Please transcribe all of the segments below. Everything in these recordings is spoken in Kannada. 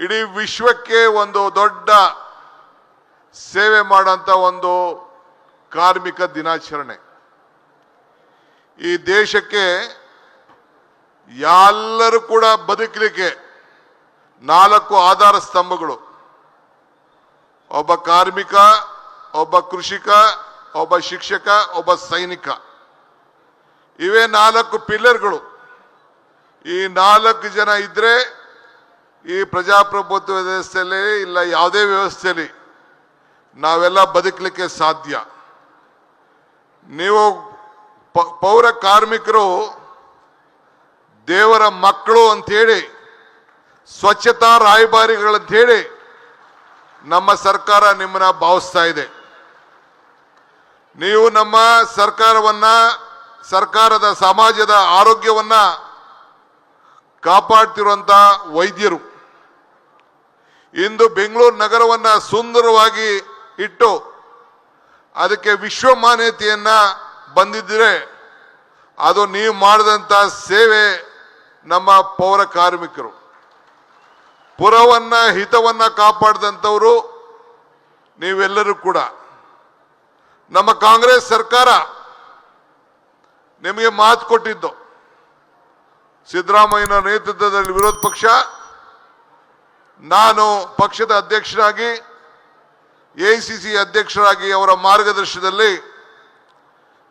ಇಡೀ ವಿಶ್ವಕ್ಕೆ ಒಂದು ದೊಡ್ಡ ಸೇವೆ ಮಾಡೋಂಥ ಒಂದು ಕಾರ್ಮಿಕ ದಿನಾಚರಣೆ. ಈ ದೇಶಕ್ಕೆ ಎಲ್ಲರೂ ಕೂಡ ಬದುಕಲಿಕ್ಕೆ ನಾಲ್ಕು ಆಧಾರ ಸ್ತಂಭಗಳು. ಒಬ್ಬ ಕಾರ್ಮಿಕ, ಒಬ್ಬ ಕೃಷಿಕ, ಒಬ್ಬ ಶಿಕ್ಷಕ, ಒಬ್ಬ ಸೈನಿಕ. ಇವೇ ನಾಲ್ಕು ಪಿಲ್ಲರ್ಗಳು. ಈ ನಾಲ್ಕು ಜನ ಇದ್ರೆ ಈ ಪ್ರಜಾಪ್ರಭುತ್ವ ವ್ಯವಸ್ಥೆಯಲ್ಲಿ ಇಲ್ಲ, ಯಾವುದೇ ವ್ಯವಸ್ಥೆಯಲ್ಲಿ ನಾವೆಲ್ಲ ಬದುಕಲಿಕ್ಕೆ ಸಾಧ್ಯ. ನೀವು ಪೌರ ಕಾರ್ಮಿಕರು, ದೇವರ ಮಕ್ಕಳು ಅಂಥೇಳಿ, ಸ್ವಚ್ಛತಾ ರಾಯಭಾರಿಗಳಂತೇಳಿ ನಮ್ಮ ಸರ್ಕಾರ ನಿಮ್ಮನ್ನ ಭಾವಿಸ್ತಾ ಇದೆ. ನೀವು ನಮ್ಮ ಸರ್ಕಾರವನ್ನ, ಸರ್ಕಾರದ ಸಮಾಜದ ಆರೋಗ್ಯವನ್ನ ಕಾಪಾಡ್ತಿರುವಂತ ವೈದ್ಯರು. ಇಂದು ಬೆಂಗಳೂರು ನಗರವನ್ನ ಸುಂದರವಾಗಿ ಇಟ್ಟು ಅದಕ್ಕೆ ವಿಶ್ವ ಮಾನ್ಯತೆಯನ್ನ ಬಂದಿದ್ದರೆ ಅದು ನೀವು ಮಾಡಿದಂತ ಸೇವೆ ನಮ್ಮ ಪೌರ ಕಾರ್ಮಿಕರು. ಪುರವನ್ನ, ಹಿತವನ್ನ ಕಾಪಾಡಿದಂಥವರು ನೀವೆಲ್ಲರೂ ಕೂಡ. ನಮ್ಮ ಕಾಂಗ್ರೆಸ್ ಸರ್ಕಾರ ನಿಮಗೆ ಮಾತು ಕೊಟ್ಟಿದ್ದು. ಸಿದ್ದರಾಮಯ್ಯನ ನೇತೃತ್ವದಲ್ಲಿ ವಿರೋಧ ಪಕ್ಷ, ನಾನು ಪಕ್ಷದ ಅಧ್ಯಕ್ಷರಾಗಿ, ಎಐಸಿಸಿ ಅಧ್ಯಕ್ಷರಾಗಿ ಅವರ ಮಾರ್ಗದರ್ಶನದಲ್ಲಿ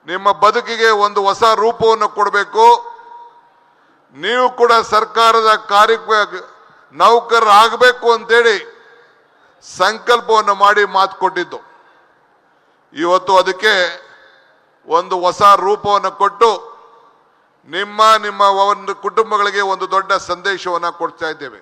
ನಿಮ್ಮ ಬದುಕಿಗೆ ಒಂದು ಹೊಸ ರೂಪವನ್ನು ಕೊಡಬೇಕು. ನೀವು ಕೂಡ ಸರ್ಕಾರದ ಕಾರ್ಯ ನೌಕರರಾಗಬೇಕು ಅಂತೇಳಿ ಸಂಕಲ್ಪವನ್ನು ಮಾಡಿ ಮಾತು ಕೊಟ್ಟಿದ್ದು. ಇವತ್ತು ಅದಕ್ಕೆ ಒಂದು ಹೊಸ ರೂಪವನ್ನು ಕೊಟ್ಟು ನಿಮ್ಮ ನಿಮ್ಮ ಒಂದು ಕುಟುಂಬಗಳಿಗೆ ಒಂದು ದೊಡ್ಡ ಸಂದೇಶವನ್ನು ಕೊಡ್ತಾ ಇದ್ದೇವೆ.